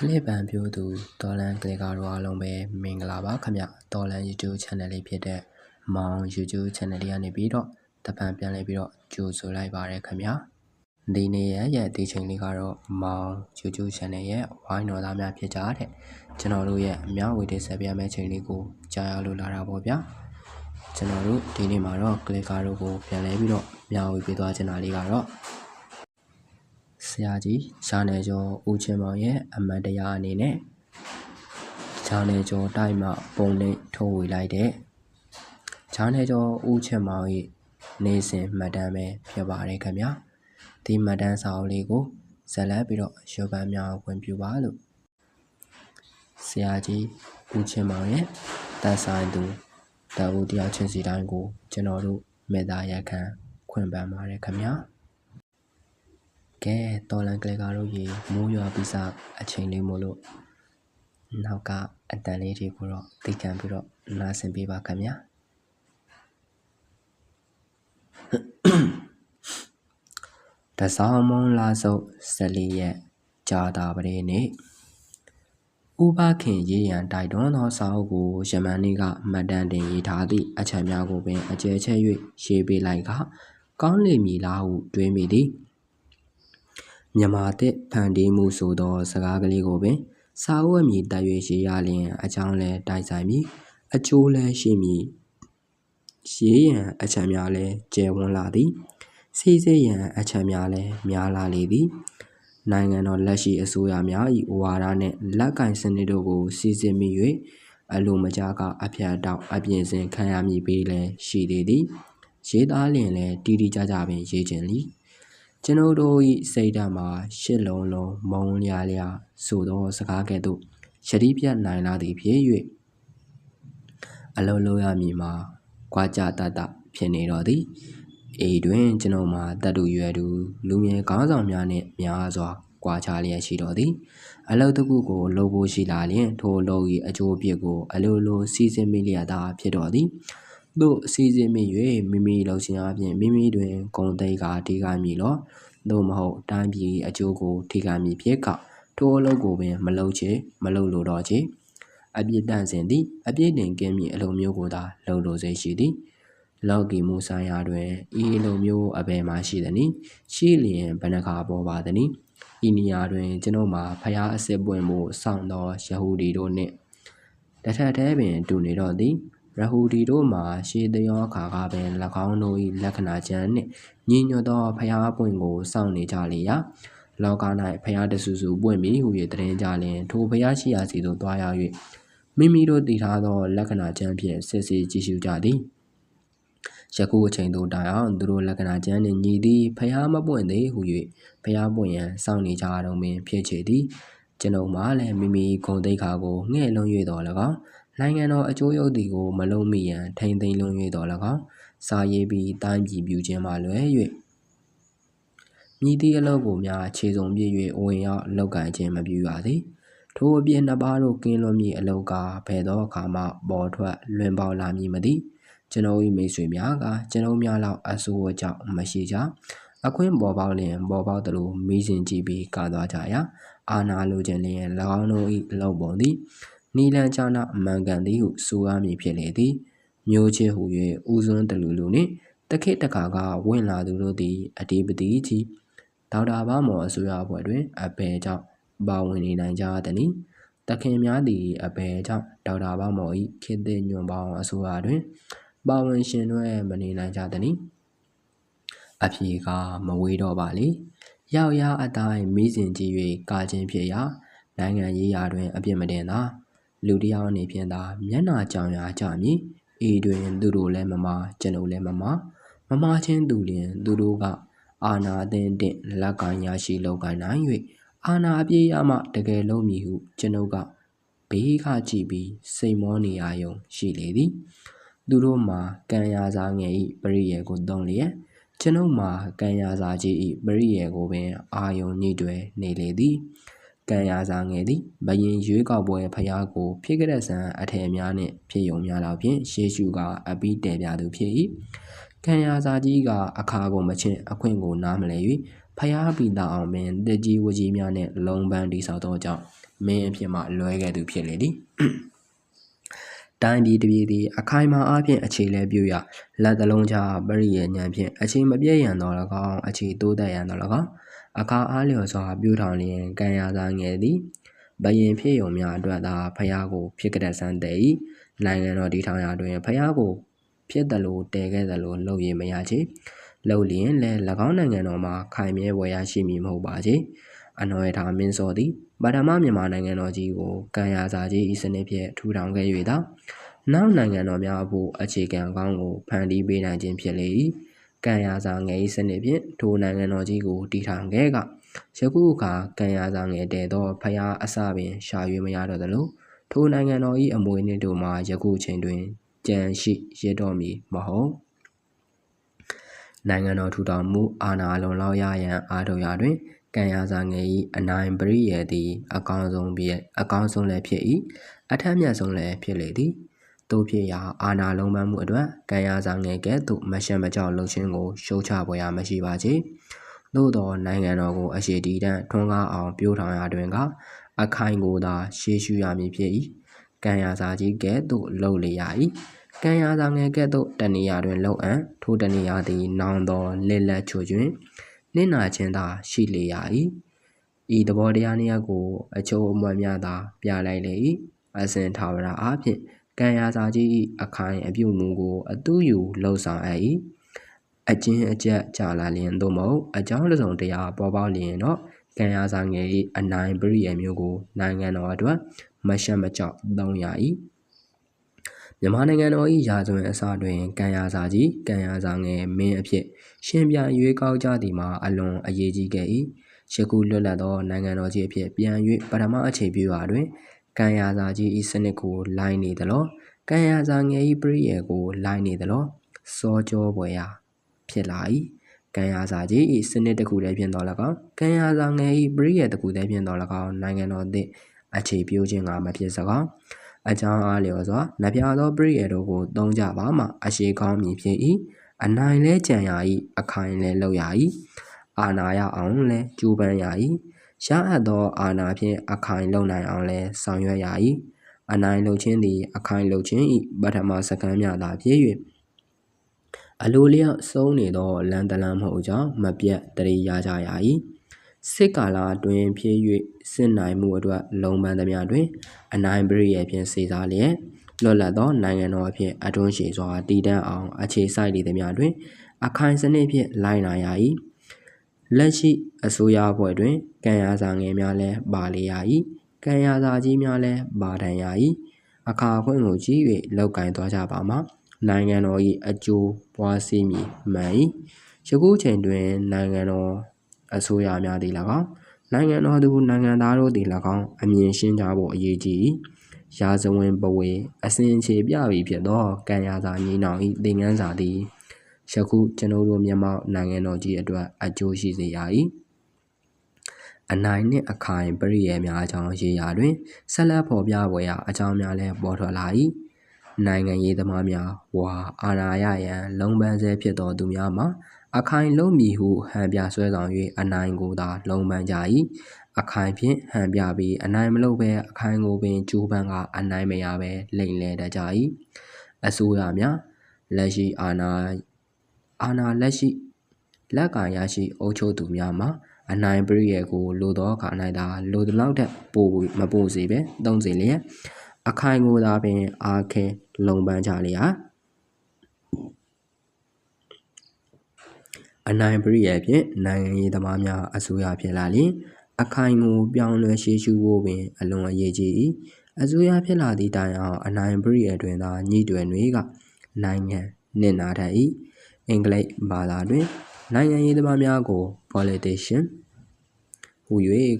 ကလစ်ပံပြိုးသူတော်လန်ကလစ်ကာတို့အားလုံးပဲမင်္ဂလာပါခင်ဗျတော်လန် YouTube channel လေးဖြစ်တဲ့မောင် YouTube channel လေးကနေပြီးတော့တပံပြန်လဲပြီးတော့ကြိုဆိုလိုက်ပါရခင်ဗျဒီနေ့ရဲ့ရဲ့ဒီချိန်လေးကတော့မောင် YouTube channel ရဲ့ဝိုင်းတော်သားများဖြစ်ကြတဲ့ကျွန်တော်တို့ရဲ့အများဝေတင်ဆက်ပြမယ့်ချိန်လေးကိုကြားရလို့လာတာပေါ့ဗျာကျွန်တော်တို့ဒီနေ့မှာတော့ကလစ်ကာတို့ကိုပြန်လဲပြီးတော့မျှဝေပေးသွားချင်တာလေးကတော့ ဆရာကြီးရှာနယ်ကျော်ဦးချင်းမောင်ရဲ့အမတ်တရားအနေနဲ့ရှာနယ်ကျော်တိုက်မှပုံလေးထုတ်ဝေလိုက်တဲ့ရှာနယ်ကျော်ဦးချင်းမောင်ရဲ့နေစဉ်မှတ်တမ်းပဲဖြစ်ပါတယ်ခင်ဗျာဒီမှတ်တမ်းစာအုပ်လေးကိုဇက်လက်ပြီးတော့ရုပ်ပန်းများဝင်ပြပါလို့ဆရာကြီးဦးချင်းမောင်ရဲ့တက်ဆိုင်သူတအူတရားချင်းစီတိုင်းကိုကျွန်တော်တို့မေတ္တာရက်ခံခွင့်ပန်ပါတယ်ခင်ဗျာ ကဲတော်လန်ကလေးကားတို့ရေမိုးရွာပြီးစားအချိန်လေးမို့လို့နောက်ကအတန်လေးတွေကိုတော့သိခံပြီးတော့နားဆင်ပေးပါခင်ဗျာတစောင်းမုံလာစုပ်14ရက်ကြာတာပရေနေ့ဥပခင်ရေးရန်တိုက်တွန်းသောစာအုပ်ကိုယမန်နေ့ကမှတ်တမ်းတင်ရေးထားသည့်အချက်များကိုပင်အကျယ်ချဲ့၍ရေးပေးလိုက်ကကောင်းလိမ့်မည်လားဟုတွေးမိသည် မြန်မာတစ်ဖန်တီးမှုဆိုသော စကားကလေးကိုပင် စာအုပ်အမည်တက်၍ရေးရလျင် အကြောင်းလဲတိုက်ဆိုင်မည်အကျိုးလဲရှိမည်ရေးရန်အချက်များလဲကျယ်ဝန်းလာသည်စီစစ်ရန်အချက်များလဲများလာလေသည်နိုင်ငံတော်လက်ရှိအစိုးရများ၏ဝါဒနှင့်လက်ကင်စနစ်တို့ကိုစီစစ်မိ၍အလိုမကြာကအဖျက်တောက်အပြင်စင်ခံရမည်ပေးလဲရှိသေးသည်ရေးသားလျင်လဲတီးတီးကြကြပင်ရေးခြင်းလီ ကျွန်ုပ်တို့၏စိတ်ဓာတ်မှာရှစ်လုံးလုံးမုံလျာလျာဆိုသောစကားကဲ့သို့ရှတိပြတ်နိုင်လာသည်ဖြစ်၍အလုံးလုံးရမည်မှာကြွားကြတတ်တဖြစ်နေတော်သည်အေတွင်ကျွန်ုပ်မှာတတ်တူရွယ်တူလူငယ်ကောင်းဆောင်များနှင့်များစွာကွာခြားလျက်ရှိတော်သည် အလုတ်တစ်ခုကိုလုပ်ဖို့ရှိလာလျင်ထိုအလုပ်၏အကျိုးအပြစ်ကိုအလိုလိုစီစဉ်မိလျက်သာဖြစ်တော်သည် သို့စီစဉ်မိ၍မိမိလှုပ်ရှင်အပြင်မိမိတွင်ဂုံသိက္ခာထိခိုက်မည်လောသို့မဟုတ်တိုင်းပြည်အကျိုးကိုထိခိုက်မည်ဖြစ်ကထိုအလုပ်ကိုပင်မလုပ်ချေမလုပ်လိုတော့ချေအပြစ်တန့်စင်သည်အပြစ်တင်ကင်းမည်အလိုမျိုးကိုသာလုပ်လိုစေရှိသည်လောကီမှုဆိုင်ရာတွင်ဤလိုမျိုးအဘယ်မှရှိသနည်းရှိလျင်ဘယ်နှခါပေါ်ပါသနည်းဤနေရာတွင်ကျွန်ုပ်မှာဖျားအစစ်ပွင့်မှုစောင့်သောယဟူဒီတို့နှင့်တထက်သေးပင်တူနေတော့သည် ရဟူဒီတို့မှာရှေးတယောခါကပင်၎င်းတို့၏လက္ခဏာကျမ်းနှင့်ညီညွတ်သောဖျားပွင့်ကိုစောင့်နေကြလေရာလောက၌ဖျားတဆူဆူပွင့်ပြီးဟူ၍တရင်ကြလင်ထိုဖျားရှိရာစီသို့တွားရောက်၍မိမိတို့တည်ထားသောလက္ခဏာကျမ်းဖြင့်စစ်စစ်ကြည့်ရှုကြသည်ယခုအချိန်သို့တိုင်အောင်သူတို့လက္ခဏာကျမ်းနှင့်ညီသည်ဖျားမပွင့်သေးဟု၍ဖျားပွင့်ရန်စောင့်နေကြတော့ပင်ဖြစ်ချေသည်ကျွန်ုပ်မှလည်းမိမိဂုံတိတ်ခါကိုငှဲ့လွန်၍တော်၎င်း နိုင်ငံတော်အကျိုးယုတ်သည်ကိုမလုံးမိရန်ထိမ့်သိမ်းလွန်၍တော်၎င်းစာရေးပြီးတိုင်းပြည်ပြူခြင်းမှလွယ်၍မြည်သည့်အလုပ်ကိုများခြေစုံပြည့်၍ဝင်ရောက်လောက်ကန်ခြင်းမပြုရသည်ထိုအပြည့်နှစ်ပါးတို့ကင်းလွန်မည့်အလောက်ကဘယ်သောအခါမှပေါ်ထွက်လွင်ပေါလာမည်မသည်ကျွန်ုပ်၏မိတ်ဆွေများကကျွန်ုပ်များလောက်အဆိုးအကြောင်းမရှိကြအခွင့်ပေါ်ပေါက်လျင်ပေါ်ပေါက်သလိုမိစဉ်ကြည့်ပြီးကာသွားကြရာအာနာလိုခြင်းလျင်၎င်းတို့၏လောက်ပုံသည် နီလန်ချနာအမှန်ကန်သည်ဟုဆိုရမည်ဖြစ်လေသည်မျိုးချေဟူ၍ဦးစွန်းတလူလူနှင့်တခိတခါကဝင်လာသူတို့သည်အတိပတိကြီးဒေါက်တာဘာမော်အစိုးရဘွယ်တွင်အဘယ်ကြောင့်ပါဝင်နေနိုင်ကြသည်။တခင်များသည်အဘယ်ကြောင့်ဒေါက်တာဘာမော်၏ခေတ်သစ်ညွန့်ပေါင်းအစိုးရတွင်ပါဝင်ရှင်တွဲမနေနိုင်ကြသည်။အဖြေကမဝေးတော့ပါလေ။ရောက်ရအတိုင်းမိစဉ်ကြည့်၍ကာခြင်းဖြစ်ရာနိုင်ငံရေးရာတွင်အပြစ်မတင်သာ လူတယောက်အနေဖြင့်သာမျက်နာကြောင်ရာကြမည်။အေတွင် သူတို့လည်းမမကျွန်ုပ်လည်းမမမမချင်းသူလျင်သူတို့ကအာနာအသင်းတင်လက်ကင်ရရှိလောက်ကိုင်းနိုင်၍အာနာအပြေးရမှတကယ်လုံးမည်ဟုကျွန်ုပ်ကဘေးကကြည့်ပြီးစိတ်မောနေရယုံရှိလေသည်သူတို့မှာကံရာစာငယ်ဤပရိယေကိုသုံးလျက်ကျွန်ုပ်မှာကံရာစာကြီးဤပရိယေကိုပင်အာယုံညှိတွယ်နေလေသည် ကံရာစာငယ်သည်ဘယင်ရွေးကောက်ပွဲဖျားကို ဖြစ်ကြတဲ့ဆန်အထည်များနှင့်ဖြစ်ယုံများလောက်ဖြင့်ရှေးရှုကအပီးတဲပြသူဖြစ်၏ကံရာစာကြီးကအခါကိုမချင်းအခွင့်ကိုနားမလဲ၍ဖျားပီတာအောင်ပင်တက်ကြီးဝကြီးများနှင့်လုံပန်းတိဆောက်သောကြောင့်မင်းအဖြစ်မှလွဲခဲ့သူဖြစ်လေသည်တိုင်းပြည်တပြည်သည်အခိုင်မာအားဖြင့်အခြေလဲပြုရလက်တလုံးချပရိယေဉာဏ်ဖြင့်အခြေမပြည့်ရန်တော်၎င်းအခြေတိုးတက်ရန်တော်၎င်း အခါအားလျော်စွာပြုထောင်လျင်ကံရသာငယ်သည်ဘယင်ဖြစ်ုံများအတွက်သာဖျားကို ဖြစ်ကြတဲ့ဆန်းတဲ့နိုင်ငံတော်ဒီထောင်ရာတွင်ဖျားကို ဖြစ်တယ်လို့တည်ခဲ့တယ်လို့လုပ်ရမရချေလှုပ်လျင်လည်း၎င်းနိုင်ငံတော်မှာခိုင်မြဲဝယ်ရရှိမည်မဟုတ်ပါချေအနော်ရထာမင်းစောသည်ပထမမြန်မာနိုင်ငံတော်ကြီးကိုကံရစာကြီးဤစနစ်ဖြင့်ထူထောင်ခဲ့၍သာနောက်နိုင်ငံတော်များအဖို့အခြေခံကောင်းကိုဖန်တီးပေးနိုင်ခြင်းဖြစ်လေ၏ ကံရစာငယ်ဤစနစ်ဖြင့်ထိုနိုင်ငံတော်ကြီးကိုတည်ထောင်ခဲ့ကယခုအခါကံရစာငယ်တဲ့သောဖျားအစပင်ရှာ၍မရတော့သလိုထိုနိုင်ငံတော်၏အမွေနှင့်တို့မှာယခုချိန်တွင်ကြံရှိရတော့မည်မဟုတ်နိုင်ငံတော်ထူထောင်မှုအာဏာလုံလောက်ရရန်အားထုတ်ရာတွင်ကံရစာငယ်၏အနိုင်ပရိယေသည်အကောင်းဆုံးဖြစ်အကောင်းဆုံးလည်းဖြစ်၏အထက်မြတ်ဆုံးလည်းဖြစ်လေသည် တို့ဖြစ်ရာအာနာလုံးပန်းမှုအတွက်ကံရစာငယ်ကဲ့သို့မရှက်မကြောက်လှုပ်ခြင်းကိုရှုံချပွဲရမရှိပါချေသို့သောနိုင်ငံတော်ကိုအရှိတီတန်းထွန်းကားအောင်ပြိုးထောင်ရာတွင်ကအခိုင်ကိုသာရှေးရှုရမည်ဖြစ်၏ကံရစာကြီးကဲ့သို့လှုပ်လေရ၏ကံရစာငယ်ကဲ့သို့တဏီယာတွင်လှုပ်အံ့ထိုတဏီယာသည်နောင်သောလက်လက်ချွတွင်နင့်နာခြင်းသာရှိလေရ၏ဤသဘောတရားနည်းကိုအချိုးအမွတ်များသာပြလိုက်လေ၏အစဉ်ထာဝရအားဖြင့် ကံရာစာကြီး၏အခိုင်အပြုမူကို အတူယူလှုပ်ဆောင်အပ်၏အချင်းအကျက်ကြာလာလျင်သို့မဟုတ်အကြောင်းတစ်စုံတရာပေါ်ပေါက်လျင်တော့ကံရာစာငယ်၏အနိုင်ပရိယေမျိုးကို နိုင်ငံတော်အတွက်မရှက်မကြောက်သုံးရ၏မြန်မာနိုင်ငံတော်၏ရာဇဝင်အစတွင်ကံရာစာကြီးကံရာစာငယ်မင်းအဖြစ် ရှင်ပြန်ရွေးကောက်ကြသည်မှာအလွန်အရေးကြီးခဲ့၏ယခုလွတ်လပ်သောနိုင်ငံတော်ကြီးအဖြစ်ပြန်၍ပထမအခြေပြုရာတွင် ကံရာစာကြီးဤစနစ်ကိုလိုင်းနေသလောကံရာစာငယ်ဤပရိယေကိုလိုင်းနေသလောစောကြောပွဲရာဖြစ်လာ၏ကံရာစာကြီးဤစနစ်တစ်ခုတည်းဖြင့်တော်၎င်းကံရာစာငယ်ဤပရိယေတစ်ခုတည်းဖြင့်တော်၎င်းနိုင်ငံတော်သည့်အခြေပြုခြင်းကမဖြစ်စကောင်းအကြောင်းအားလျော်စွာနပြသောပရိယေတို့ကိုသုံးကြပါမှအရှိကောင်းမည်ဖြစ်၏အနိုင်လဲကြံရ၏အခိုင်လဲလောက်ရ၏အာနာရအောင်လဲကြိုးပမ်းရ၏ ရအပ်သောအာဏာဖြင့်အခိုင်လုံနိုင်အောင်လည်းဆောင်ရွက်ရ၏အနိုင်လုံခြင်းသည်အခိုင်လုံခြင်း၏ပထမစကမ်းများသာဖြစ်၍အလိုလျောက်ဆုံးနေသောလန်တလန်မဟုတ်ကြောင်းမပြတ်တရေရကြရ၏စစ်ကာလတွင်ဖြစ်၍စစ်နိုင်မှုအတွက်လုံပန်းသမျှတွင် အနိုင်ပရိယေဖြင့်စေစားလျက်လွတ်လပ်သောနိုင်ငံတော်အဖြစ်အတွန်းရှိစွာတည်တံ့အောင်အခြေစိုက်နေသမျှတွင် အခိုင်စနစ်ဖြင့်လိုက်နာရ၏ လက်ရှိအစိုးရအဖွဲ့တွင် ကံရစာငယ်များလည်းပါလေရ၏ကံရစာကြီးများလည်းပါတန်ရ၏အခါခွင့်ကိုကြည့်၍လောက်ကင်သွားကြပါမှာနိုင်ငံတော်၏အကျိုးပွားစီမည်မှန်၏ယခုချိန်တွင် နိုင်ငံတော်အစိုးရများသည်၎င်း နိုင်ငံတော်သူနိုင်ငံသားတို့သည်၎င်း အမြင်ရှင်းကြဖို့ အရေးကြီးရာဇဝင်ပဝေ အစဉ်အခြေပြပြီးဖြစ်သော ကံရစာညီနောင်၏သင်ခန်းစာသည် ယခုကျွန်ုပ်တို့မြန်မာနိုင်ငံတော်ကြီးအတွက်အကျိုးရှိစေရ၏အနိုင်နှင့်အခိုင်ပရိယေများအကြောင်းရေးရာတွင်ဆက်လက်ဖော်ပြပွဲရာအကြောင်းများလည်းပေါ်ထွက်လာ၏နိုင်ငံရေးသမားများဝါအာဏာရရန်လုံပန်းဆဲဖြစ်သောသူများမှာအခိုင်လုံးမည်ဟုဟန်ပြဆွဲဆောင်၍အနိုင်ကိုသာလုံပန်းကြ၏အခိုင်ဖြင့်ဟန်ပြပြီးအနိုင်မလုပ်ဘဲအခိုင်ကိုပင်ကျိုးပန်းကအနိုင်မရဘဲလိမ့်လဲတတ်ကြ၏အစိုးရများလက်ရှိအာဏာ အာဏာလက်ရှိလက်ကာရရှိအုပ်ချုပ်သူများမှာအနိုင်ပရိယေကိုလိုသောအခါ၌သာလိုသလောက်ထက်ပိုမပို့စေပဲသုံးစေလျက်အခိုင်ကိုသာပင်အာခဲလုံပန်းကြလျာအနိုင်ပရိယေဖြင့်နိုင်ငံရေးသမားများအစိုးရဖြစ်လာလျင်အခိုင်ကိုပြောင်းလဲရှေးရှုဖို့ပင်အလွန်အရေးကြီး၏အစိုးရဖြစ်လာသည့်တိုင်အောင်အနိုင်ပရိယေတွင်သာညှိတွယ်တွေကနိုင်ငံနှင့်နာထ၏ အင်္ဂလိပ်ဘာသာတွင် နိုင်ငံရေးသမားများကို politician ဟူ၍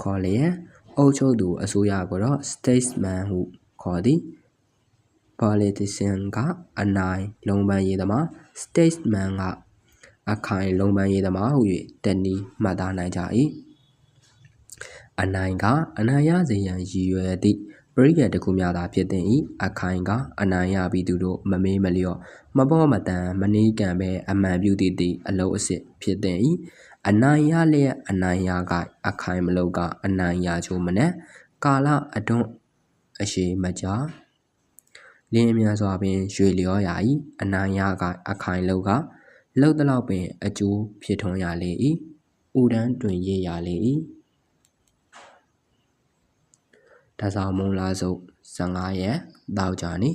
ခေါ်လျက် အုပ်ချုပ်သူအစိုးရကိုတော့ statesman ဟုခေါ်သည် politician က အနိုင်လုံပန်းရေးသမား statesman ကအခိုင်လုံပန်းရေးသမားဟု၍တနည်းမှတ်သားနိုင်ကြ၏အနိုင်က အနိုင်ရစေရန်ရည်ရွယ်သည့်ပ ရိယတ်တစ်ခုများသာဖြစ်သည်အခိုင်ကအနိုင်ရပြီးသူတို့မမေးမလျော့မပေါ်မတန်မနှီးကံပဲအမှန်ပြုသည့်သည့်အလုံးအစစ်ဖြစ်သည်အနိုင်ရလျက်အနိုင်ရက အခိုင်မလို့ကအနိုင်ရချိုးမနဲ့ကာလအတွန်းအရှိမကြာလင်းမြန်စွာပင်ရွေလျောရာ၏အနိုင်ရကအခိုင်လောကလှုပ်တလောက်ပင်အကျိုးဖြစ်ထွန်းရလေ၏ဥဒန်းတွင်ရရလေ၏ တစားမုံလာစုပ်15ရက်တောက်ကြနေ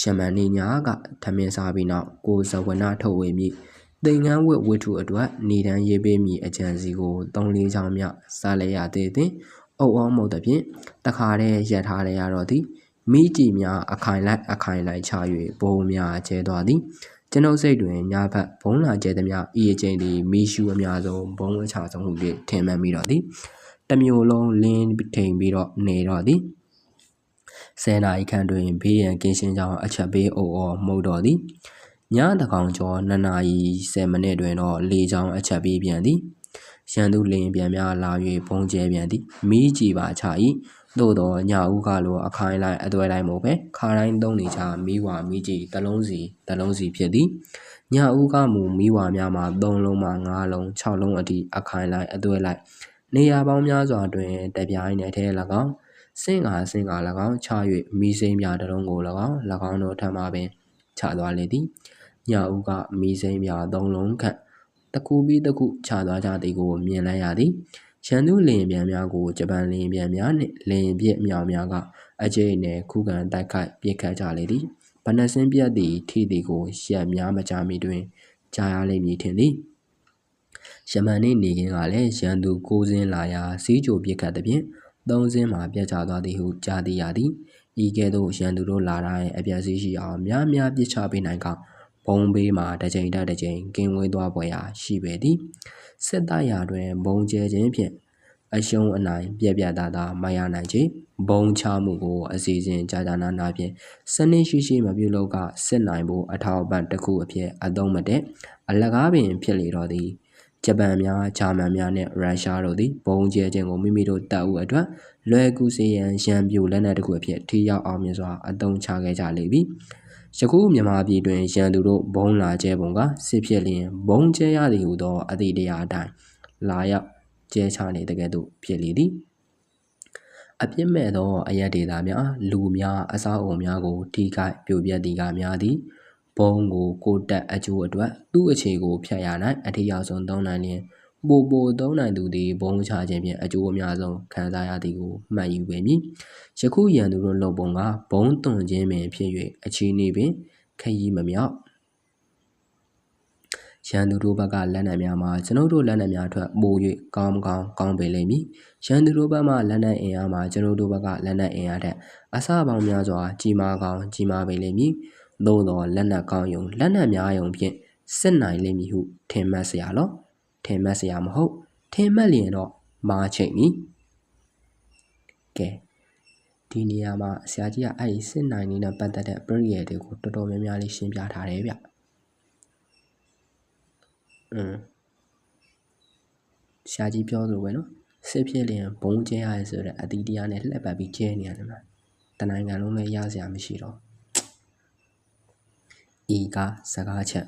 ရှမန်နေညာကထမင်းစားပြီးနောက်ကိုဇဝနာထုတ်ဝေမိသင်္ကန်းဝတ်ဝတ္ထုအတွက်နေတန်းရေးပေးမိအကြံစီကို၃၄ချောင်းမြစားလဲရသေးသည်အုပ်အောင်မဟုတ်သဖြင့်တခါတည်းရက်ထားလဲရတော့သည်မိကြည်များအခိုင်လိုက်အခိုင်လိုက်ချ၍ဘုံများကျဲသွားသည်ကျွန်ုပ်စိတ်တွင်ညဘက်ဘုံလာကျဲသည်များဤအချိန်သည်မိရှုအများဆုံးဘုံအချဆုံးဟု၍ထင်မှတ်မိတော့သည် တမျိုးလုံးလင်းထိန်ပြီးတော့နေတော့သည်ဆယ်နာရီခန့်တွင်ဘေးရန်ကင်းရှင်းကြောင်းအချက်ပေးအုပ်အော်မှုတ်တော်သည်ညတကောင်ကျော်2နာရီ10မိနစ်တွင်တော့လေကြောင်းအချက်ပေးပြန်သည်ရန်သူလင်ပြန်များလာ၍ဘုံကျဲပြန်သည်မိကြည်ပါချ၏သို့တော့ညဦးကလိုအခိုင်လိုက်အသွဲလိုက်မို့ပဲခါတိုင်းသုံးနေချမိဝါမိကြည်တလုံးစီတလုံးစီဖြစ်သည်ညဦးကမူမိဝါများမှာ3လုံးမှ5လုံး6လုံးအထိအခိုင်လိုက်အသွဲလိုက် နေရာပေါင်းများစွာတွင်တပြိုင်နက်တည်း၎င်းစင်ကာစင်ကာ၎င်းချ၍မိစိမ့်ပြတလုံးကို၎င်း၎င်းတို့ထံမှပင်ချသွားလေသည်ညဦးကမိစိမ့်ပြသုံးလုံးခန့်တကူပြီးတကူချသွားကြသည်ကိုမြင်လိုက်ရသည်ရန်သူလင်ပြန်များကိုဂျပန်လင်ပြန်များနှင့်လင်ပြစ်မြောင်များကအကျိတ်နဲ့ခုခံတိုက်ခိုက်ပစ်ခတ်ကြလေသည်ဗနစင်းပြတ်သည့်ထိသည်ကိုရက်များမကြမီတွင်ကြားရလိမ့်မည်ထင်သည် ယမန်နှင့်နေကင်းကလည်းရန်သူကိုစင်းလာရာစီးကြိုပစ်ခတ်သည်ဖြင့်သုံးစင်းမှာပြတ်ကျသွားသည်ဟုကြားသိရသည်ဤကဲ့သို့ရန်သူတို့လာတိုင်းအပြည့်စည်းရှိအောင်များများပြစ်ချပေးနိုင်ကဘုံဘေးမှာတစ်ချိန်တက်တစ်ချိန်ကင်းဝေးသွားပွဲရာရှိပေသည်စစ်သားရာတွင်ဘုံကျဲခြင်းဖြင့်အရှုံးအနိုင်ပြက်ပြက်သားသားမရနိုင်ချေဘုံချမှုကိုအစီအစဉ်ကြာကြာနာနာဖြင့်စနစ်ရှိရှိမပြုလုပ်ကစစ်နိုင်ဖို့အထောက်အပံ့တစ်ခုအဖြစ်အသုံးမတဲ့အလကားပင်ဖြစ်လေတော့သည် ဂျပန်များဂျာမန်များနှင့်ရုရှားတို့သည်ဘုံကျဲခြင်းကိုမိမိတို့တပ်ဦးအတွက်လွယ်ကူစေရန်ရန်ပြိုလက်နက်တစ်ခုအဖြစ်ထိရောက်အောင်မြင်စွာအသုံးချခဲ့ကြလေပြီယခုမြန်မာပြည်တွင်ရန်သူတို့ဘုံလာကျဲပုံကစစ်ဖြစ်လျင်ဘုံကျဲရသည်ဟုသောအသည့်တရားအတိုင်းလာရောက်ကျဲချနေတဲ့ကဲ့သို့ဖြစ်လေသည်အပြစ်မဲ့သောအရက်ဒေတာများလူများအစားအုံများကိုထိခိုက်ပြိုပြက်သည်ကများသည် ဘုံကိုကိုတက်အကျိုးအတွက်သူ့အခြေကိုဖျက်ရနိုင်အထည်ရောက်ဆုံးသုံးနိုင်လျင်ပိုပိုသုံးနိုင်သူသည်ဘုံချခြင်းဖြင့်အကျိုးအများဆုံးခံစားရသည်ကိုမှတ်ယူပေမည်ယခုရန်သူတို့လုံပုံကဘုံသွန်ခြင်းပင်ဖြစ်၍အခြေအနေပင်ခရီးမမြောက်ရန်သူတို့ဘက်ကလက်နက်များမှာကျွန်ုပ်တို့လက်နက်များထွက်ပို၍ကောင်းကောင်းကောင်းပေလိမ့်မည်ရန်သူတို့ဘက်မှလက်နက်အင်အားမှာကျွန်ုပ်တို့ဘက်ကလက်နက်အင်အားထက်အစပေါင်းများစွာကြီးမားကောင်းကြီးမားပေလိမ့်မည် သို့သောလက်နက်ကောင်းယုံလက်နက်များယုံဖြင့်စစ်နိုင်လိမ့်မည်ဟုထင်မှတ်စရာလောထင်မှတ်စရာမဟုတ်ထင်မှတ်လျင်တော့မာချိန်မည်ကဲဒီနေရာမှာဆရာကြီးကအဲ့ဒီစစ်နိုင်နေနဲ့ပတ်သက်တဲ့ပရိယေတွေကိုတော်တော်များများလေးရှင်းပြထားတယ်ဗျအင်းဆရာကြီးပြောသလိုပဲနော်စစ်ဖြစ်လျင်ဘုံကျဲရတယ်ဆိုတဲ့အတီးတရားနဲ့လှက်ပတ်ပြီးကျဲနေရတယ်မှာတနိုင်ငံလုံးလည်းရစရာမရှိတော့ ဤကစကားချက်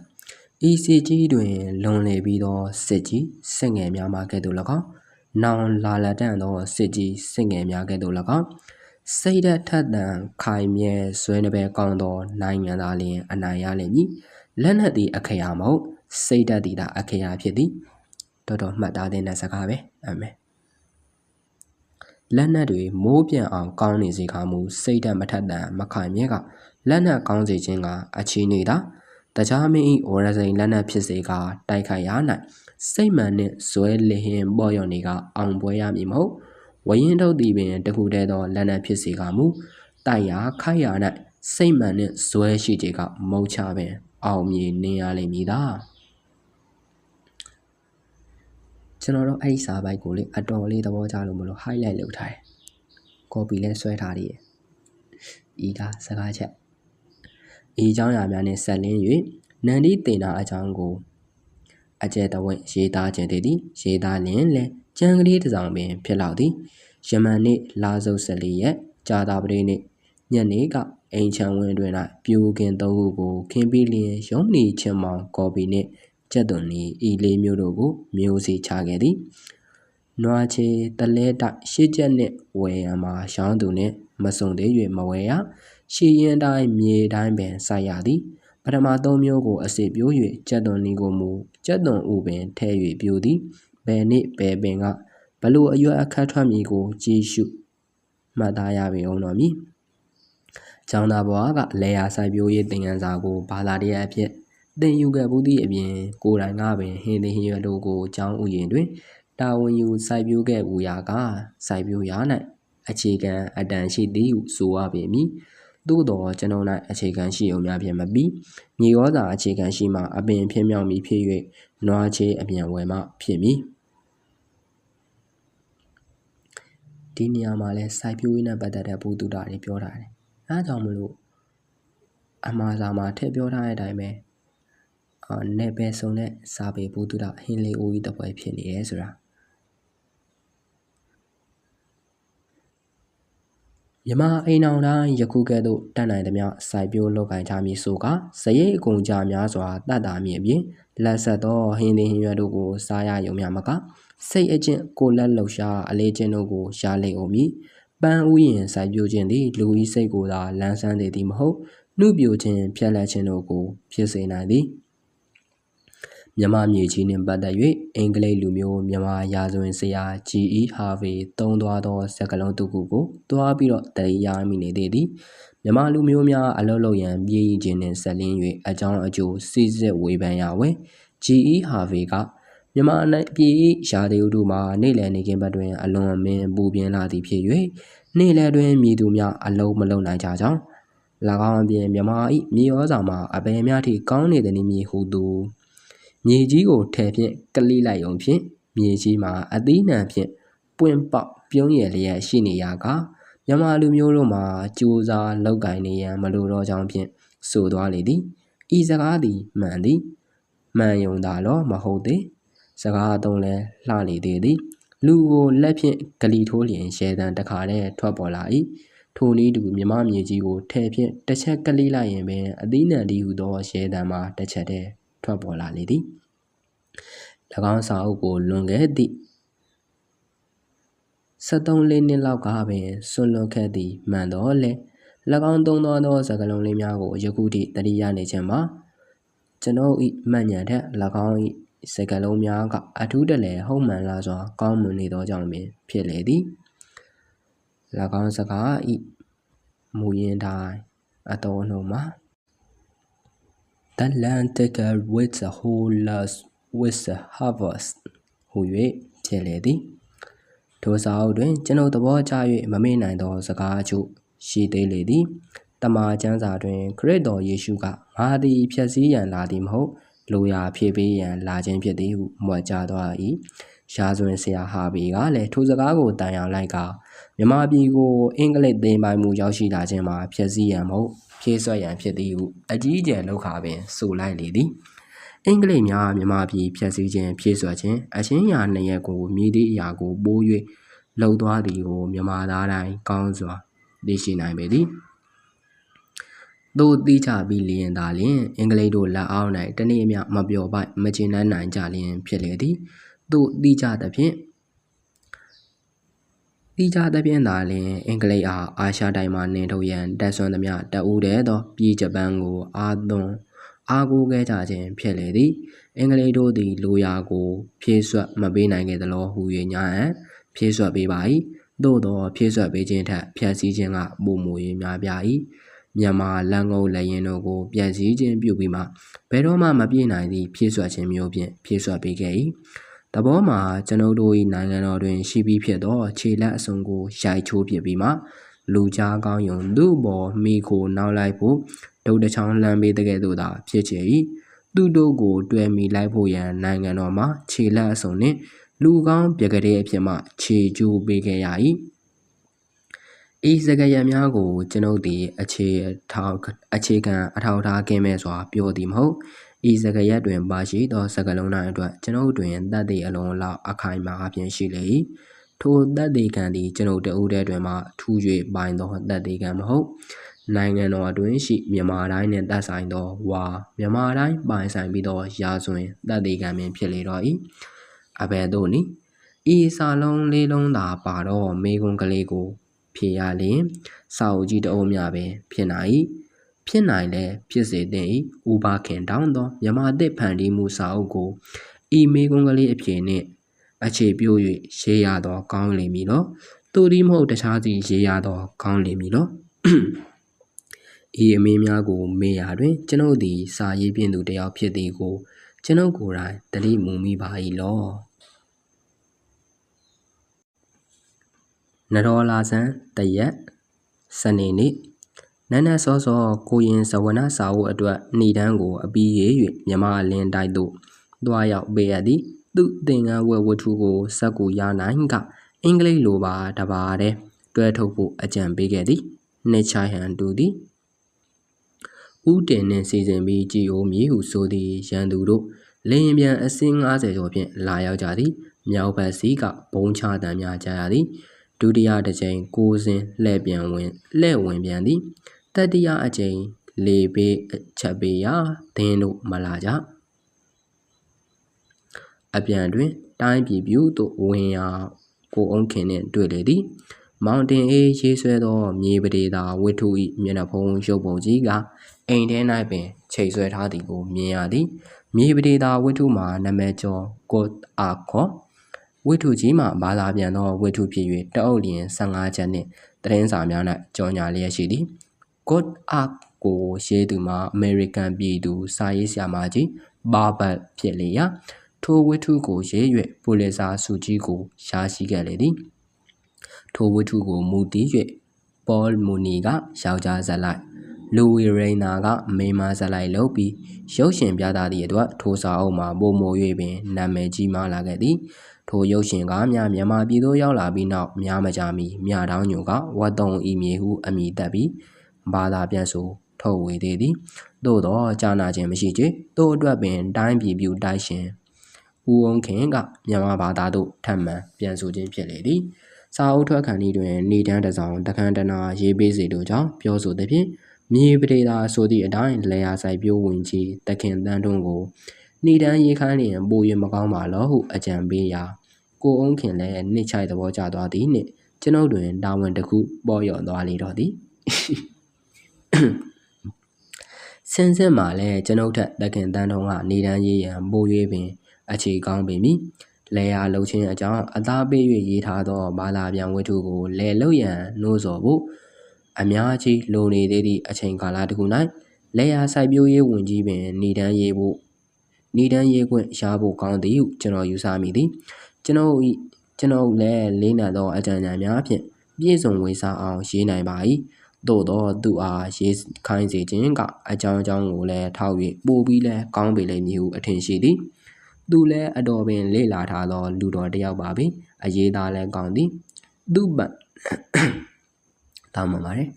ဤစစ်ကြီးတွင်လွန်လေပြီးသောစစ်ကြီးစစ်ငယ်များမှကဲ့သို့၎င်းနောင်လာလတန့်သောစစ်ကြီးစစ်ငယ်များကဲ့သို့၎င်းစိတ်ဓာတ်ထက်သန်ခိုင်မြဲဆွဲနှပဲကောင်းသောနိုင်ငံသားလျင်အနိုင်ရလိမ့်မည်လက်နက်သည်အခရာမဟုတ်စိတ်ဓာတ်သည်သာအခရာဖြစ်သည်တော်တော်မှတ်သားတဲ့စကားပဲအမေလက်နက်တွေမိုးပြန်အောင်ကောင်းနေစေခါမူစိတ်ဓာတ်မထက်သန်မခိုင်မြဲက လက်နက်ကောင်းစေခြင်းကအချီနေတာတခြားမင်းဤဩရစိန်လက်နက်ဖြစ်စေကတိုက်ခိုက်ရ၌စိတ်မှန်နှင့်ဇွဲလဟင်ပေါ်ရော်နေကအောင်ပွဲရမည်မဟုတ်ဝရင်ထုတ်သည်ပင်တခုတည်းသောလက်နက်ဖြစ်စေကမူတိုက်ရာခိုက်ရာ၌စိတ်မှန်နှင့်ဇွဲရှိခြင်းကမုတ်ချပင် အောင်မြင်နေရလိမ့်မည်သာကျွန်တော်တို့အဲ့ဒီစာပိုက်ကိုလေအတော်လေးသဘောကျလို့မလို့ highlight လုပ်ထားတယ်။ copy လဲဆွဲထားရည်။ဤကစကားချက် ဤအကြောင်းအရာများနှင့်ဆက်လင်း၍နန္ဒီတေနာအကြောင်းကိုအကျဲတဝင့်ရေးသားခြင်းတည်သည်ရေးသားလျင်လည်းကြံကလေးတစ်စောင်ပင်ဖြစ်လောက်သည်ယမန်နေ့လာစုပ်14ရက်ကြာတာပတိနေ့ညနေကအိမ်ချံဝင်းတွင်၌ပြူခင်သုံးခုကိုခင်းပြီးလျင်ရုံးနီချင်မောင်ကော်ပီနှင့်ကျက်သွန်နီဤလေးမျိုးတို့ကိုမျိုးစီချခဲ့သည်နွားချေတလဲတိုက်ရှေ့ချက်နှင့်ဝယ်ရန်မှာရောင်းသူနှင့်မစုံသေး၍မဝယ်ရ ရှီရင်တိုင်းမြေတိုင်းပင်စိုက်ရသည်ပထမသုံးမျိုးကိုအစစ်ပြိုး၍ကြက်သွန်နီကိုမူကြက်သွန်ဥပင်ထဲ၍ပြိုသည်ဘယ်နည်းဘယ်ပင်ကဘလို့အရွက်အခတ်ထွက်မည်ကိုကြည့်ရှုမှတ်သားရပေအောင်တော်မူ။ကျောင်းသားဘွားကလေယာစိုက်ပျိုးရေးသင်ခန်းစာကိုဘာသာတရားအဖြစ်သင်ယူခဲ့မှုသည့်အပြင်ကိုယ်တိုင်ကပင်ဟင်းသီးဟင်းရွက်တို့ကိုကျောင်းဥယျာဉ်တွင်တာဝန်ယူစိုက်ပျိုးခဲ့ဘူးရာကစိုက်ပျိုးရာ၌အခြေခံအတန်ရှိသည်ဟုဆိုရပေမည်။ သို့တော်ကျွန်ုပ်၌အခြေခံရှိုံများဖြင့်မပြီးမြေဩဇာအခြေခံရှိမှအပင်ဖြစ်မြောက်မည်ဖြစ်၍နွားချေအပြန်ဝယ်မှဖြစ်မည်ဒီနေရာမှာလဲစိုက်ပျိုးရေးနဲ့ပတ်သက်တဲ့ဘုသူတာတွေပြောထားတယ်။အဲဒါကြောင့်မလို့အမှားစာမှာထည့်ပြောထားတဲ့အတိုင်းပဲအာနေပဲဆုံတဲ့စာပေဘုသူတာဟင်းလေးအိုးကြီးတစ်ပွဲဖြစ်နေတယ်ဆိုတာ မြမအိမ်အောင်တိုင်းယခုကဲ့သို့တတ်နိုင်သမျှစိုက်ပျိုးလုပ်ကိုင်ကြမည်ဆိုကစရိတ်အကုန်ကြများစွာတတ်တာမည်အပြင်လက်ဆက်သောဟင်းသီးဟင်းရွက်တို့ကိုစားရယုံများမကစိတ်အကျင့်ကိုလက်လှုပ်ရှားအလေးကျင့်တို့ကိုရှားလိမ့်အောင်မည်ပန်းဥယျင်စိုက်ပျိုးခြင်းသည်လူဤစိတ်ကိုသာလန်းဆန်းသေးသည်မဟုတ်နှုပြိုခြင်းဖြက်လက်ခြင်းတို့ကိုဖြစ်စေနိုင်သည် မြမမြေကြီးနှင့်ပတ်သက်၍အင်္ဂလိပ်လူမျိုးမြမရာဇဝင်ဆရာ G.E. Harvey သုံးသွားသောစကားလုံးတစ်ခုကိုတွားပြီးတော့တရိယာမိနေသေးသည်မြမလူမျိုးများအလုတ်လုတ်ရန်ပြည်ခြင်းနှင့်ဆက်လင်း၍အကြောင်းအကျိုးစစ်စစ်ဝေဖန်ရဝဲ G.E. Harvey ကမြမ၌ပြည်ရာသီဥတုမှာနေလည်နေကင်းဘက်တွင်အလွန်အမင်းပူပြင်းလာသည်ဖြစ်၍နေလည်တွင်မြည်သူများအလုံးမလုံးနိုင်ကြကြောင်း၎င်းအပြင်မြမ၏မြေဩဇာမှာအပယ်များထိကောင်းနေသည်မည်ဟုသူ မြေကြီးကိုထဲဖြင့်ကလိလိုက်ုံဖြင့်မြေကြီးမှာအသီးနှံဖြင့်ပွင့်ပေါက်ပြုံးရလျက်ရှိနေရာကမြမလူမျိုးတို့မှာကြိုးစားလောက်ကင်နေရန်မလိုတော့ကြောင်းဖြင့်ဆိုသွားလေသည်ဤစကားသည်မှန်သည်မှန်ယုံသာတော့မဟုတ်သေးစကားအသုံးလဲလှနေသေးသည်လူကိုလက်ဖြင့်ဂလီထိုးလျင်ရဲတန်တခါတည်းထွက်ပေါ်လာ၏ထိုနည်းတူမြမမြေကြီးကိုထဲဖြင့်တစ်ချက်ကလေးလိုက်ရင်ပင်အသီးနှံသည်ဟုသောရဲတန်မှာတစ်ချက်တည်း ထွက်ပေါ်လာလေသည်၎င်းစာအုပ်ကိုလွန်ခဲ့သည့်73လေးနှစ်လောက်ကပင်ဆွလွန်ခဲ့သည်မှန်တော့လေ၎င်းသုံးသောသောစကားလုံးလေးများကိုယခုထိတတိယနေခြင်းမှာကျွန်ုပ်၏မှန်ညံထက်၎င်း၏စကားလုံးများကအထူးတလဲဟုတ်မှန်လာစွာကောင်းမွန်နေသောကြောင့်ပင်ဖြစ်လေသည်၎င်းစကားဤမူရင်းတိုင်းအတော်နှုံမှာ The land taker with a whole lot with a harvest ဟူ၍ဖြစ်လေသည်ထိုစာအုပ်တွင်ကျွန်ုပ်သဘောကျ၍မမေ့နိုင်သောစကားအချို့ရှိသေးလေသည်တမန်ကျမ်းစာတွင် ခရစ်တော်ယေရှုကငါသည်ဖြည့်ဆည်းရန်လာသည်မဟုတ်လိုရာဖြည့်ပေးရန်လာခြင်းဖြစ်သည်ဟုမှတ်ကြားသွား၏ရှားစွင်ဆရာဟာဘီကလည်းထိုစကားကိုတန်ရောင်လိုက်ကမြမပြည်ကိုအင်္ဂလိပ်သိမ်းပိုင်မှုရောက်ရှိလာခြင်းမှာဖြည့်ဆည်းရန်မဟုတ် ဖြည့်ဆွတ်ရန်ဖြစ်သည်ဟုအကြီးအကျယ်လောက်ခါပင်ဆိုလိုက်လေသည်အင်္ဂလိပ်များမြမပြည်ဖြည့်ဆည်းခြင်းဖြည့်ဆွတ်ခြင်းအချင်းရာနှစ်ရက်ကိုမြည်သည့်အရာကိုပိုး၍လှုပ်သွားသည်ကိုမြမသားတိုင်းကောင်းစွာသိရှိနိုင်ပေသည်သို့သိချပြီးလျင်သာလျင်အင်္ဂလိပ်တို့လက်အောက်၌တနေ့အမျှမပျော်ပိုက်မကျင်နိုင်ကြလျင်ဖြစ်လေသည်သို့သိကြသဖြင့် သိကြသဖြင့်သာလျှင်အင်္ဂလိပ်အားအာရှတိုင်းမှနှင်ထုတ်ရန်တက်ဆွမ်းသမျှတအူးတဲ့သောပြည်ဂျပန်ကိုအာသွန်အားကိုးခဲ့ကြခြင်းဖြစ်လေသည်အင်္ဂလိပ်တို့သည်လိုရာကို ဖြည့်ဆွတ်မပေးနိုင်ခဲ့သလိုဟူ၍ညာအံဖြည့်ဆွတ်ပေးပါ၏သို့သောဖြည့်ဆွတ်ပေးခြင်းထက်ဖြည့်ဆည်းခြင်းကပုံမူ၍များပြား၏မြန်မာလက်ငုပ်လက်ရင်တို့ကိုပြန်စည်းခြင်းပြုပြီးမှဘယ်တော့မှမပြည့်နိုင်သည့်ဖြည့်ဆွတ်ခြင်းမျိုးဖြင့်ဖြည့်ဆွတ်ပေးခဲ့၏ တဘောမှာကျွန်ုပ်တို့၏နိုင်ငံတော်တွင်ရှိပြီးဖြစ်သောခြေလက်အစုံကိုရိုက်ချိုးပြပြီးမှလူကြားကောင်းယုံသူ့ဘော်မိကိုနောက်လိုက်ဖို့ဒုတ်တချောင်းလှမ်းပေးတဲ့ကဲ့သို့သာဖြစ်ချေ၏သူတို့ကိုတွဲမိလိုက်ဖို့ရန်နိုင်ငံတော်မှာခြေလက်အစုံနှင့်လူကောင်းပြကလေးအဖြစ်မှခြေကျိုးပေးခဲ့ရ၏ဤစကားရများကိုကျွန်ုပ်သည်အခြေထောက်အခြေခံအထောက်ထားကင်းမဲ့စွာပြောသည်မဟုတ် ဤစကားရက်တွင်ပါရှိသောစကားလုံးတိုင်းအတွက်ကျွန်ုပ်တွင်တတ်သည့်အလုံးလောက်အခိုင်အမာအပြင်ရှိလေ၏ထိုတတ်သေးကံသည်ကျွန်ုပ်တဦးတည်းတွင်မှထူး၍ပိုင်သောတတ်သေးကံမဟုတ်နိုင်ငံတော်အတွင်းရှိမြန်မာတိုင်းနှင့်သက်ဆိုင်သောဝါမြန်မာတိုင်းပိုင်ဆိုင်ပြီးသောရာဇဝင်တတ်သေးကံပင်ဖြစ်လေတော့၏အဘယ်သို့နည်းဤဤစာလုံးလေးလုံးသာပါတော့မေကွန်ကလေးကို ဖြေရလျင်စာအုပ်ကြီးတအုပ်များပင်ဖြစ်နိုင်၏ ဖြစ်နိုင်လဲဖြစ်စေသင့်၏ဥပါခင်တောင်းသောမြမအသစ်ဖန်တီးမှုစာအုပ်ကိုဤမေကွန်ကလေးအဖြစ်နှင့်အခြေပြု၍ရေးရသောကောင်းလိမ့်မည်လောသူသည်မဟုတ်တခြားစီရေးရသောကောင်းလိမ့်မည်လောဤအမေးများကိုမေးရာတွင် ကျွန်ုပ်သည် စာရေးပြသူတစ်ယောက်ဖြစ်သည်ကို ကျွန်ုပ်ကိုယ်တိုင်တတိမူမိပါ၏လောနရောလာဆန်တရက်စနေနေ့ နန်းနန်းစောစောကိုရင်ဇဝနစာအုပ်အတွက်ဏိဒန်းကိုအပီးရေး၍မြမအလင်းတိုက်သို့သွားရောက်ပေးရသည်သူသင်္ကန်းဝဲဝတ္ထုကိုစက်ကူရနိုင်ကအင်္ဂလိပ်လိုပါတပါတဲ့တွဲထုတ်ဖို့အကြံပေးခဲ့သည်နှစ်ချိုင်ဟန်တူသည်ဦးတင်နှင့်စီစဉ်ပြီးကြည်အိုမည်ဟုဆိုသည့်ရန်သူတို့လေရင်ပြန်အစင်း90ကျော်ဖြင့်လာရောက်ကြသည်မြောက်ဘက်စီကဘုံချတံများကြားရသည်ဒုတိယတစ်ကြိမ်ကိုစင်လှဲ့ပြန်ဝင်လှဲ့ဝင်ပြန်သည် တတိယအကြိမ်လေပေးချက်ပေးရာဒင်းတို့မလာကြအပြန်တွင် တိုင်းပြည်ပြူသို့ဝင်ရာကိုအုံးခင်နှင့်တွေ့လေသည်မောင်တင်အေးရေးဆွဲသောမြေပဒေသာဝိထု၏မျက်နှာဖုံးရုပ်ပုံကြီးကအိမ်ထဲ၌ပင်ချိန်ဆွဲထားသည်ကိုမြင်ရသည်မြေပဒေသာဝိထုမှာနာမည်ကျော်ကိုအာခေါ်ဝိထုကြီးမှာဘာသာပြန်သောဝိထုဖြစ်၍တအုပ်လျင်15ချက်နှင့်သတင်းစာများ၌ကြော်ညာလျက်ရှိသည် God Ark ကိုရေးသူမှာ American ပြည်သူစာရေးဆရာမကြီးဘာဘတ်ဖြစ်လေရာထိုဝိထုကိုရေး၍ပူလစ်ဇာဆုကြီးကိုရရှိခဲ့လေသည်ထိုဝိထုကိုမူတည်၍ပေါလ်မူနီကယောက်ျားဇက်လိုက်လူဝီရိန်နာကမိန်းမဇက်လိုက်လုပ်ပြီးရုပ်ရှင်ပြသသည့်အတွက်ထိုစာအုပ်မှာပုံမို၍ပင်နာမည်ကြီးမားလာခဲ့သည်ထိုရုပ်ရှင်ကားများမြန်မာပြည်သို့ရောက်လာပြီးနောက်များမကြမီမြတောင်းညိုကဝတ်တုံဤမြေဟုအမည်တက်ပြီး ဘာသာပြန်ဆိုထုတ်ဝေသေးသည်သို့သောကြာနာခြင်းမရှိချေသို့အတွက်ပင်တိုင်းပြည်ပြူတိုက်ရှင်ဦးအောင်ခင်ကမြန်မာဘာသာသို့ထပ်မံပြန်ဆိုခြင်းဖြစ်လေသည်စာအုပ်ထွက်ခံဤတွင်နေတန်းတစောင်းတခန်းတနာရေးပေးစေတို့ကြောင့်ပြောဆိုသည်ဖြင့်မြေပဒေသာဆိုသည့်အတိုင်းလေယာဆိုင်ပြိုးဝင်ကြီးတခင်တန်းတွန်းကိုနေတန်းရေးခိုင်းလျင်ပို၍မကောင်းပါလောဟုအကြံပေးရာကိုအုံးခင်လည်းနှစ်ချိုက်သဘောကျသွားသည်နှင့်ကျွန်ုပ်တွင်တာဝန်တစ်ခုပေါ်လျော်သွားလေတော့သည် စင်စစ်မှာလည်းကျွန်ုပ်ထက်တခင်တန်းထုံးကနေတန်းရေးရန်ပို၍ပင် အခြေကောင်းပေမည်လဲရလှုပ်ခြင်းအကြောင်းအသားပေး၍ရေးထားသောဘာသာပြန်ဝတ္ထုကိုလဲလှုပ်ရန်နှိုးဆော်ဖို့အများကြီးလိုနေသေးသည့်အချိန်ကာလတစ်ခု၌လဲရစိုက်ပျိုးရေးဝန်ကြီးပင်နေတန်းရေးဖို့နေတန်းရေးခွင့်ရဖို့ကောင်းသည်ဟုကျွန်တော်ယူဆမိသည်ကျွန်ုပ်၏ကျွန်ုပ်လည်းလေးနံသောအကြံဉာဏ်များဖြင့်ပြည့်စုံဝေစားအောင်ရေးနိုင်ပါ၏ သို့သောသူအားရေးခိုင်းစေခြင်းကအကြောင်းအကြောင်းကိုလည်းထောက်၍ပို့ပြီးလဲကောင်းပေလိမ့်မည်ဟုအထင်ရှိသည်သူလည်းအတော်ပင်လေ့လာထားသော လူတော်တစ်ယောက်ပါပဲအရေးသားလည်းကောင်းသည်သူ့ပန်တောင်းပန်ပါတယ်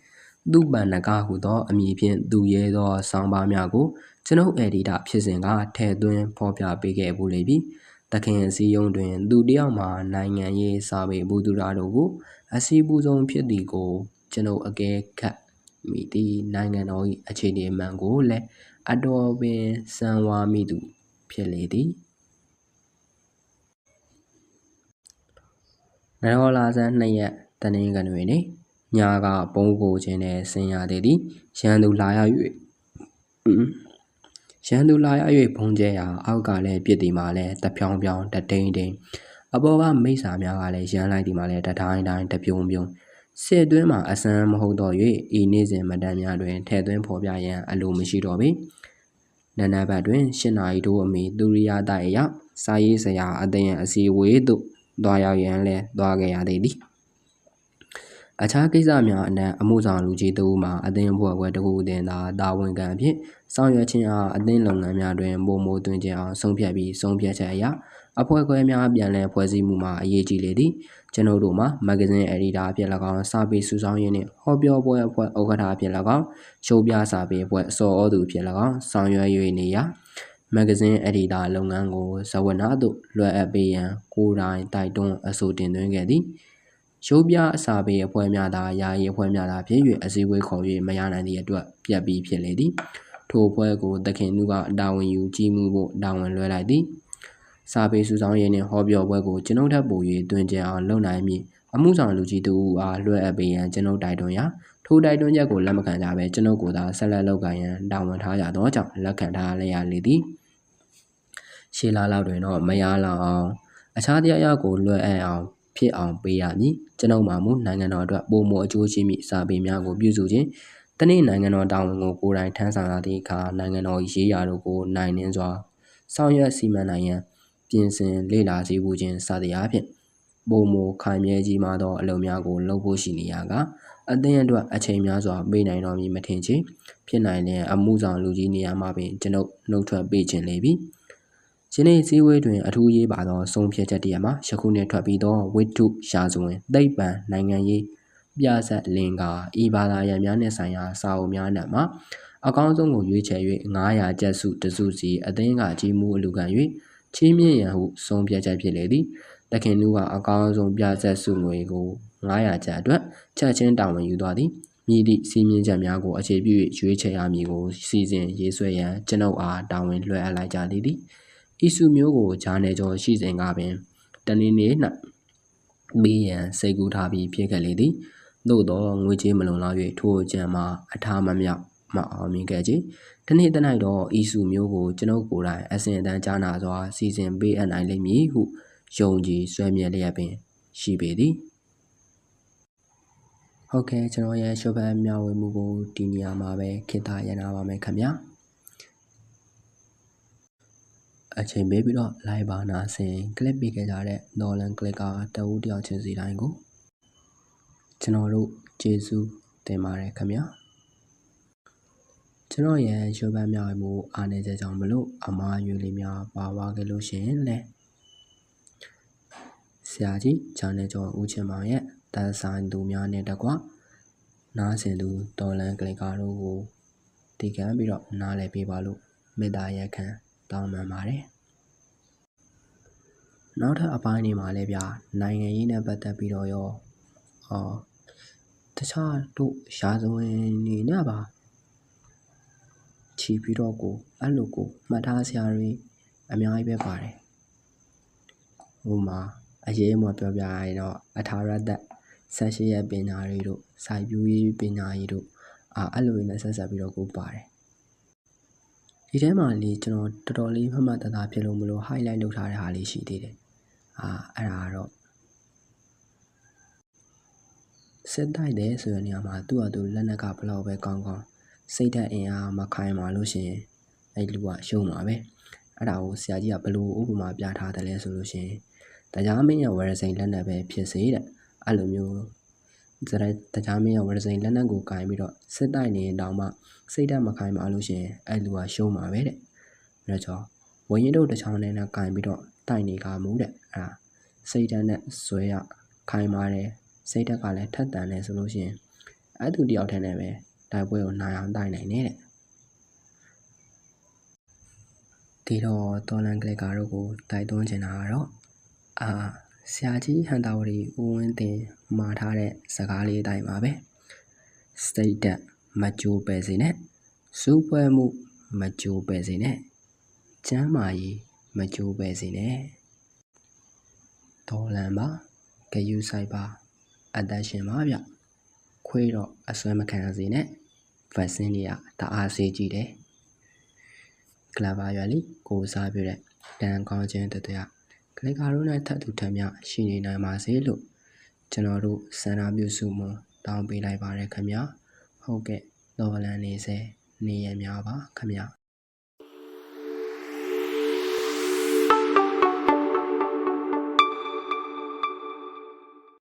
သူ့ပန်နဂဟုသောအမည်ဖြင့်သူရဲသောဆောင်းပါးများကိုကျွန်ုပ်အက်ဒီတာဖြစ်စဉ်ကထဲ့သွင်းဖော်ပြပေးခဲ့ဘူးလေပြီတခင်အစည်းအရုံးတွင် သူတယောက်မှာနိုင်ငံရေးစာပေဘူသူရာတို့ကိုအစည်းပူဆုံးဖြစ်သည်ကို ကျွန်ုပ်အကဲခတ်မိသည်နိုင်ငံတော်၏အခြေအနေမှန်ကိုလည်းအတော်ပင်စံဝါမိသူဖြစ်လေသည်နရောလာဆန်းနှစ်ရက်တနင်္ဂနွေနေ့ညာကပုံကိုခြင်းနဲ့ဆင်ရသေးသည်ရန်သူလာရ၍ရန်သူလာရ၍ဘုံကျဲရာအောက်ကလည်းပြစ်ဒီမှာလည်းတဖြောင်းဖြောင်းတတိန်တိန်အပေါ်ကမိษာများကလည်းရန်လိုက်ဒီမှာလည်းတတိုင်းတိုင်းတပြုံပြုံ စစ်တွင်းမှာအစမ်းမဟုတ်တော့၍ဤနေ့စဉ်မတန်များတွင်ထဲ့သွင်းဖော်ပြရန်အလိုမရှိတော့ပေနန္ဒဘတ်တွင်ရှင်းနာရီတို့အမိသူရိယတိုက်အရစာရေးဆရာအသင်းအစည်းအဝေးသို့သွားရောက်ရန်လဲသွားခဲ့ရသေးသည်အခြားကိစ္စများအနက်အမှုဆောင်လူကြီးတို့မှအသင်းဖွဲ့ခွဲတခုအတင်သာတာဝန်ခံအဖြစ်ဆောင်ရွက်ခြင်းအားအသင်းလုပ်ငန်းများတွင်ပုံမိုးသွင်းခြင်းအောင်ဆုံးဖြတ်ပြီးဆုံးဖြတ်ချက်အရအဖွဲ့ခွဲများပြန်လည်ဖွဲ့စည်းမှုမှာအရေးကြီးလေသည် ကျွန်ုပ်တို့မှာမဂ္ဂဇင်းအက်ဒီတာအဖြစ်၎င်းစာပေစုဆောင်းရေးနှင့်ဟောပြောပွဲအဖွဲ့ဥက္ကဋ္ဌအဖြစ်၎င်းရှုပ်ပြစာပေအဖွဲ့စော်ဩသူအဖြစ်၎င်းဆောင်ရွက်၍နေရာမဂ္ဂဇင်းအက်ဒီတာလုပ်ငန်းကိုဇဝနာသို့လွှဲအပ်ပေးရန်ကိုယ်တိုင်တိုက်တွန်းအဆိုတင်သွင်းခဲ့သည်ရုပ်ပြအစာပေအဖွဲ့များသာယာယီအဖွဲ့များသာဖြစ်၍အစည်းအဝေးခေါ်၍မရနိုင်သည့်အတွက်ပြတ်ပြီးဖြစ်လေသည်ထိုအဖွဲ့ကိုသခင်နုကတာဝန်ယူကြီးမှုဖို့တာဝန်လွှဲလိုက်သည် စာပေစုဆောင်ရေးနှင့်ဟောပြောပွဲကိုကျွန်ုပ်ထပ်ပို၍တွင်ကျအောင်လုပ်နိုင်မည်အမှုဆောင်လူကြီးတူဦးအားလွှဲအပ်ပေးရန်ကျွန်ုပ်တိုက်တွန်းရာထိုတိုက်တွန်းချက်ကိုလက်မခံကြဘဲကျွန်ုပ်ကိုသာဆက်လက်လုပ်ကိုင်ရန်တာဝန်ထားကြသောကြောင့်လက်ခံထားလျက်လေသည်ရှေးလာလောက်တွင်တော့မရလောက်အောင်အခြားတရားရောက်ကိုလွှဲအပ်အောင်ဖြစ်အောင်ပေးရမည်ကျွန်ုပ်မှမူနိုင်ငံတော်အတွက်ပုံမအကျိုးရှိမိစာပေများကိုပြုစုခြင်းတနေ့နိုင်ငံတော်တာဝန်ကိုကိုယ်တိုင်ထမ်းဆောင်ရသည့်အခါနိုင်ငံတော်ရေးရာတို့ကိုနိုင်နှင်းစွာဆောင်ရွက်စီမံနိုင်ရန် ပြင်ဆင်လေ့လာစီးပူးခြင်းစသည်အားဖြင့်ပုံမခိုင်မြဲကြီးမားသောအလုပ်များကိုလုပ်ဖို့ရှိနေရကအသင်းအတွက်အချိန်များစွာပေးနိုင်တော်မူမထင်ချေဖြစ်နိုင်တဲ့အမှုဆောင်လူကြီးနေရာမှာပင်ကျွန်ုပ်နှုတ်ထွက်ပေးခြင်းလေပြီယနေ့စည်းဝေးတွင်အထူးရေးပါသောဆုံးဖြတ်ချက်တရမှာယခုနှစ်ထွက်ပြီးသောဝိတုရာဇဝင်သိပ္ပံနိုင်ငံရေးပြဆက်လင်ကာဤဘာသာရပ်များနှင့်ဆိုင်ရာစာအုပ်များနှင့်မှာအကောင်းဆုံးကိုရွေးချယ်၍900ကျပ်စုတစုစီအသင်းကကြီးမှုအလူခံ၍ ချီးမြှင့်ရန်ဟုဆုံးဖြတ်ချက်ဖြစ်လေသည်တခင်နူကအကောင်းဆုံးပြဆက်စုငွေကို900ကျပ်အတွက်ချက်ချင်းတာဝန်ယူသွားသည်မြည်သည့်စီးမြင့်ချက်များကိုအခြေပြု၍ရွေးချယ်ရမည်ကိုစီစဉ်ရေးဆွဲရန်ကျွန်ုပ်အားတာဝန်လွှဲအပ်လိုက်ကြသည်သည်ဤစုမျိုးကိုဂျာနယ်ကျော်ရှိစဉ်ကပင်တနည်းနည်း၌မေးရန်စိတ်ကူးထားပြီးဖြစ်ခဲ့လေသည်သို့သောငွေကြေးမလုံလောက်၍ထိုအကြံမှာအထာမမြောက်မအောင်မြင်ခဲ့ခြင်း တနေ့တနေ့တော့ဤစုမျိုးကိုကျွန်ုပ်ကိုယ်တိုင်အစဉ်အတန်းကြားနာစွာစီစဉ်ပေးအပ်နိုင်လိမ့်မည်ဟုယုံကြည်ဆွဲမြဲလျက်ပင်ရှိပေသည်ဟုတ်ကဲ့ကျွန်တော်ရဲ့ရှုပ်ပန်းမျှဝေမှုကိုဒီနေရာမှာပဲခေတ္တရနာပါမယ်ခင်ဗျာအချိန်ပေးပြီးတော့ live ပါနာဆင် click ပေးခဲ့ကြတဲ့ Nolan Clicker တဦးတယောက်ချင်းစီတိုင်းကိုကျွန်တော်တို့ကျေးဇူးတင်ပါတယ်ခင်ဗျာ ကျွန်တော်ရဲ့ရုပ်ပန်းမြောက်မှုအားနေချက်ကြောင့်မလို့အမားယူလေးများပါသွားခဲ့လို့ရှင်လဲဆရာကြီးဂျာနယ်ကျော်ဦးချင်မောင်ရဲ့တန်ဆိုင်သူများနဲ့တကွနားဆင်သူတော်လန်ကလင်ကာတို့ကိုတည်ခံပြီးတော့နားလည်ပေးပါလို့မေတ္တာရက်ခံတောင်းပန်ပါတယ်နောက်ထပ်အပိုင်းတွေမှာလည်းဗျာနိုင်ငံရေးနဲ့ပတ်သက်ပြီးတော့ရောအော်တခြားတို့ရာဇဝင်နေနဲ့ပါ ချီပြီးတော့ကိုအဲ့လိုကိုမှတ်ထားစရာတွေအများကြီးပဲပါတယ်ဟိုမှာအရေးမပြောပြရရင်တော့အထာရတ္တဆက်ရှိရပညာတွေတို့စိုက်ပျိုးရေးပညာရေးတို့အာအဲ့လိုနဲ့ဆက်ဆက်ပြီးတော့ကိုပါတယ်ဒီထဲမှာလေကျွန်တော်တော်တော်လေးမှတ်မှတ်သားသားဖြစ်လို့မလို့ highlight လုပ်ထားတဲ့ဟာလေးရှိသေးတယ်အာအဲ့ဒါကတော့စစ်တိုက်တယ်ဆိုတဲ့နေရာမှာသူ့အတူလက်နက်ကဘလောက်ပဲကောင်းကောင်း စိတ်ဓာတ်အင်အားမခိုင်ပါလို့ရှိရင်အဲ့လူကရှုံးမှာပဲအဲ့ဒါကိုဆရာကြီးကဘလို့ဥပမာပြထားတယ်လဲဆိုလို့ရှိရင်တရားမင်းရဲ့ဝရစိန်လက်နက်ပဲဖြစ်စေတဲ့အဲ့လိုမျိုးဇရတရားမင်းရဲ့ဝရစိန်လက်နက်ကိုကင်ပြီးတော့စစ်တိုက်နေရင်တောင်မှစိတ်ဓာတ်မခိုင်ပါလို့ရှိရင်အဲ့လူကရှုံးမှာပဲတဲ့အဲ့တော့ဝရင်တို့တစ်ချောင်းနဲ့ကင်ပြီးတော့တိုက်နေကမှုတဲ့အဲ့ဒါစိတ်ဓာတ်နဲ့ဇွဲရခိုင်ပါတယ်စိတ်ဓာတ်ကလည်းထက်တန်တယ်ဆိုလို့ရှိရင်အဲ့သူတယောက်တည်းနဲ့ပဲ တိုက်ပွဲကိုနိုင်အောင်တိုက်နိုင်နေတဲ့ဒီတော့တော်လန်ကလစ်ကာတို့ကိုတိုက်တွန်းချင်တာကတော့အာဆရာကြီးဟန်တာဝရီဦးဝင်းတင်မှာထားတဲ့စကားလေးအတိုင်းပါပဲစိတ်ဓာတ်မကြိုးပဲစေနဲ့စူးပွဲမှုမကြိုးပဲစေနဲ့ကျမ်းမာရေးမကြိုးပဲစေနဲ့ဒေါ်လန်ပါဂယူဆိုင်ပါအသက်ရှင်ပါဗျခွေးတော့အစွဲမခံစေနဲ့ ဗက်ဆင်းတွေကတအားစေးကြည့်တယ်ကလဘာရွယ်လီကိုစားပြတဲ့တန်ကောင်းခြင်းတတရကလကာရိုးနဲ့ထပ်တူထမ်းမြရှိနေနိုင်ပါစေလို့ကျွန်တော်တို့စန္ဒပြုစုမှုတောင်းပေးလိုက်ပါရခင်ဗျာဟုတ်ကဲ့တော်လန်နေစေနေရများပါခင်ဗျာ